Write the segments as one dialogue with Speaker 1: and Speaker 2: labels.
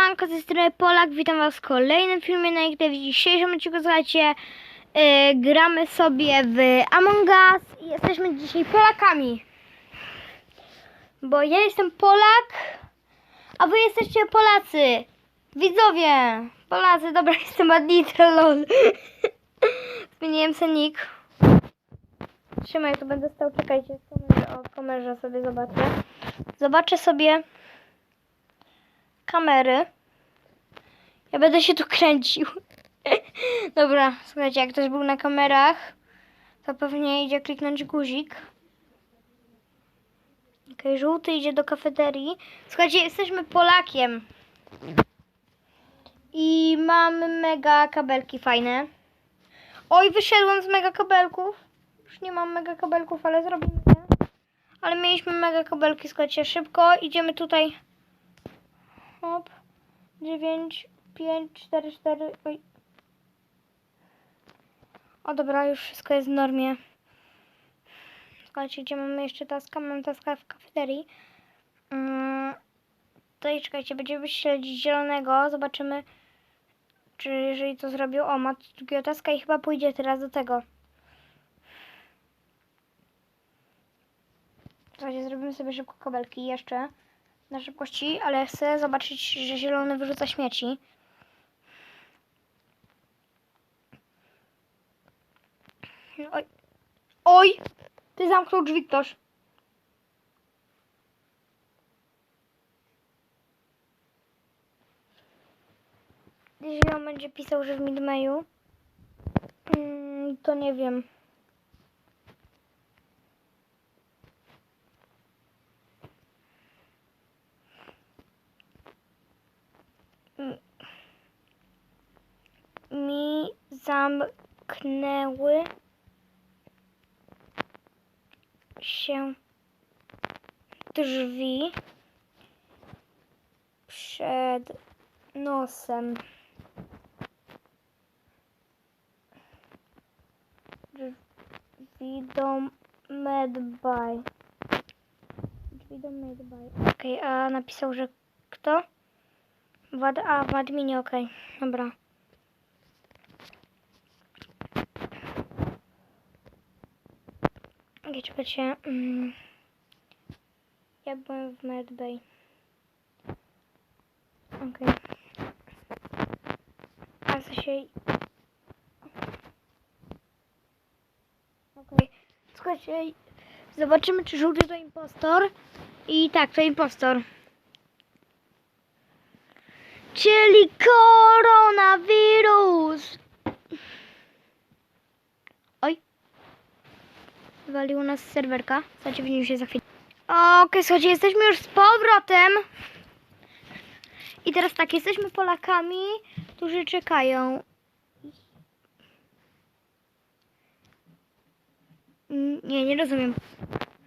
Speaker 1: Siemanko, ze strony Polak, witam was w kolejnym filmie na YouTube. W dzisiejszym odcinku, słuchajcie, yy, gramy sobie w Among Us i jesteśmy dzisiaj Polakami. Bo ja jestem Polak, a wy jesteście Polacy. Widzowie, Polacy, dobra, jestem Adnitra, lol. Zmieniłem sobie nick. Trzymaj, tu będę stał, czekajcie, o, sobie zobaczę. Zobaczę sobie kamery. Ja będę się tu kręcił. Dobra, słuchajcie, jak ktoś był na kamerach, to pewnie idzie kliknąć guzik. Okej, żółty idzie do kafeterii. Słuchajcie, jesteśmy Polakiem. I mamy mega kabelki fajne. Oj, wyszedłem z mega kabelków. Już nie mam mega kabelków, ale zrobimy je. Ale mieliśmy mega kabelki, słuchajcie, szybko. Idziemy tutaj. Hop. 9, 5, 4, 4. Oj. O dobra, już wszystko jest w normie. Słuchajcie, gdzie mamy jeszcze taska? Mam taska w kafeterii. Tutaj czekajcie, będziemy śledzić zielonego. Zobaczymy, czy jeżeli to zrobił. O, ma drugiego taska i chyba pójdzie teraz do tego. Słuchajcie, zrobimy sobie szybko kabelki jeszcze na szybkości, ale chcę zobaczyć, że zielony wyrzuca śmieci. Oj. Oj! Ty zamknął drzwi ktoś. Jeśli on będzie pisał, że w midmayu, mm, to nie wiem. Zamknęły się drzwi przed nosem. Drzwi do medbay. Drzwi do medbay. Okej, a napisał, że kto? Wad, a, w adminie, okej. Dobra. Okej, czekajcie. Mm. Ja byłem w Medbay. Okej. A co się... Okej. Słuchajcie, zobaczymy czy żółty to impostor. I tak, to impostor. Czyli koronawirus! Wywaliło nas serwerka. Słuchajcie, widzimy się za chwilę. Okej, słuchajcie, jesteśmy już z powrotem. I teraz tak, jesteśmy Polakami, którzy czekają. Mm, Nie, nie rozumiem.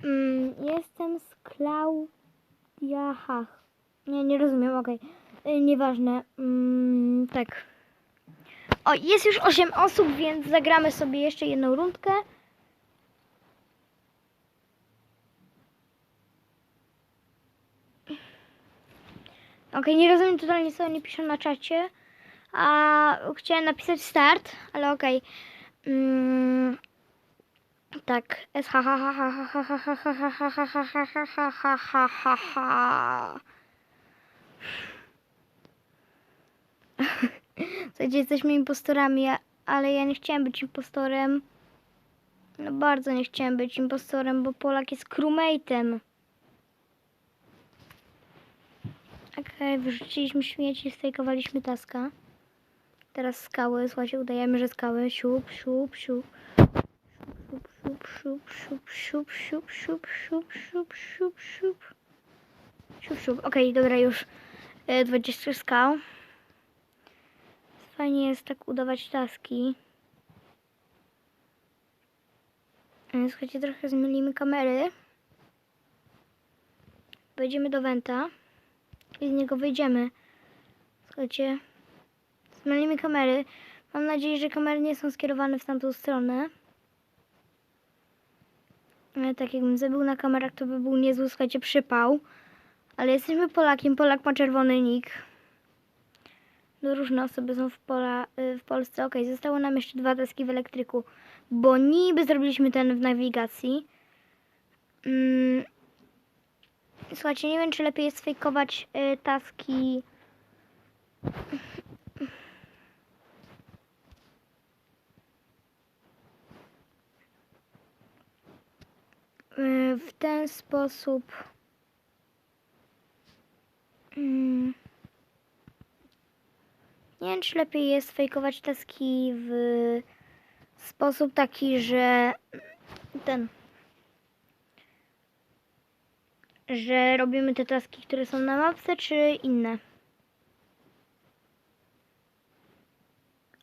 Speaker 1: Mm, Jestem z Klaudia Hach. Nie, nie rozumiem, okej. Y, Nieważne. Mm, tak. O, jest już 8 osób, więc zagramy sobie jeszcze jedną rundkę. Ok, nie rozumiem totalnie co oni piszą na czacie. A chciałem napisać start, ale okej. Okay. Mm, tak, Słuchajcie, jesteśmy impostorami, ale ja nie chciałem być impostorem. No bardzo nie chciałem być impostorem, bo Polak jest crewmate'em. Okej, wyrzuciliśmy śmieci, sfejkowaliśmy taska. Teraz skały, słuchajcie, udajemy, że skały. Siup, siup, siup. Siup, siup, siup, siup, siup, siup, siup, siup, siup, siup. Siup, siup. Okej, dobra, już e, 20 skał. Fajnie jest tak udawać taski. E, Słuchajcie, trochę zmylimy kamery. Wejdziemy do Wenta i z niego wyjdziemy. Słuchajcie, zmylimy kamery. Mam nadzieję, że kamery nie są skierowane w tamtą stronę. Ale tak jakbym zabył na kamerach, to by był niezły, słuchajcie, przypał. Ale jesteśmy Polakiem, Polak ma czerwony nick. No różne osoby są w, pola, y, w Polsce. Okej, zostały nam jeszcze dwa deski w elektryku, bo niby zrobiliśmy ten w nawigacji. Mm. Słuchajcie, nie wiem, czy lepiej jest fejkować y, taski. Y, w ten sposób. Mm. Nie wiem, czy lepiej jest fejkować taski w sposób taki, że ten. Że robimy te taski, które są na mapce, czy inne.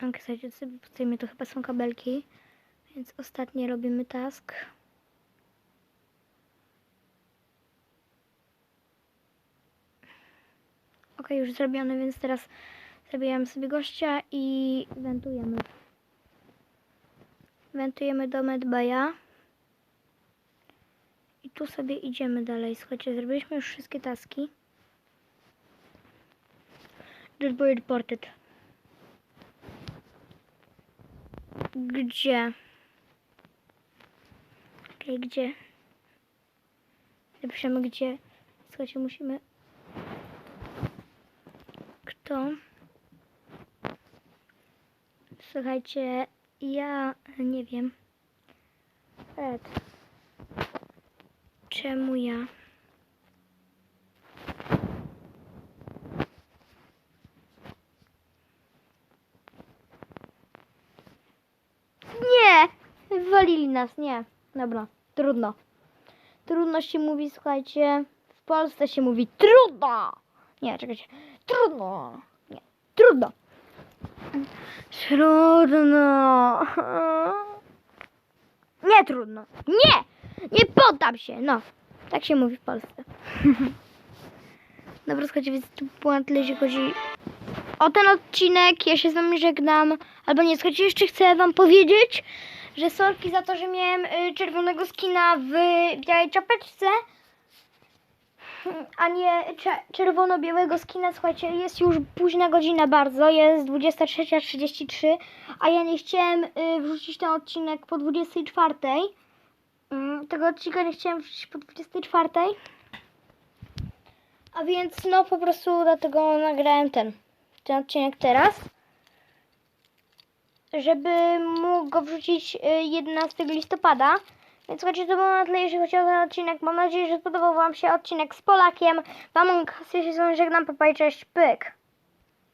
Speaker 1: Ok, słuchajcie, sobie postawimy, to chyba są kabelki. Więc ostatnie robimy task. Ok, już zrobione, więc teraz zabijamy sobie gościa i wentujemy. Wentujemy do Medbaya. I tu sobie idziemy dalej. Słuchajcie, zrobiliśmy już wszystkie taski. Just boy reported. Gdzie? Okej, gdzie? Napiszemy gdzie. Słuchajcie, musimy... Kto? Słuchajcie, ja nie wiem. Ed. Czemu ja? Nie! Wywalili nas, nie. Dobra, trudno. Trudno się mówi, słuchajcie. W Polsce się mówi trudno! Nie, czekajcie. Trudno! Nie, trudno! Trudno! Nie trudno! Nie! Nie poddam się! No, tak się mówi w Polsce. Dobra, słuchajcie, więc tu było na tyle, jeśli chodzi o ten odcinek. Ja się z wami żegnam. Albo nie, słuchajcie, jeszcze chcę wam powiedzieć, że sorki za to, że miałem y, czerwonego skina w białej czapeczce, a nie cze- czerwono-białego skina. Słuchajcie, jest już późna godzina bardzo, jest 23.33, a ja nie chciałem y, wrzucić ten odcinek po 24. Mm, Tego odcinka nie chciałem wrzucić po 24. A więc no po prostu dlatego nagrałem ten, ten odcinek teraz. Żeby mógł go wrzucić y, 11 listopada. Więc słuchajcie, to było na tyle, jeżeli chodzi o ten odcinek. Mam nadzieję, że spodobał Wam się odcinek z Polakiem. Wam się z wami żegnam, papaj, cześć, pyk.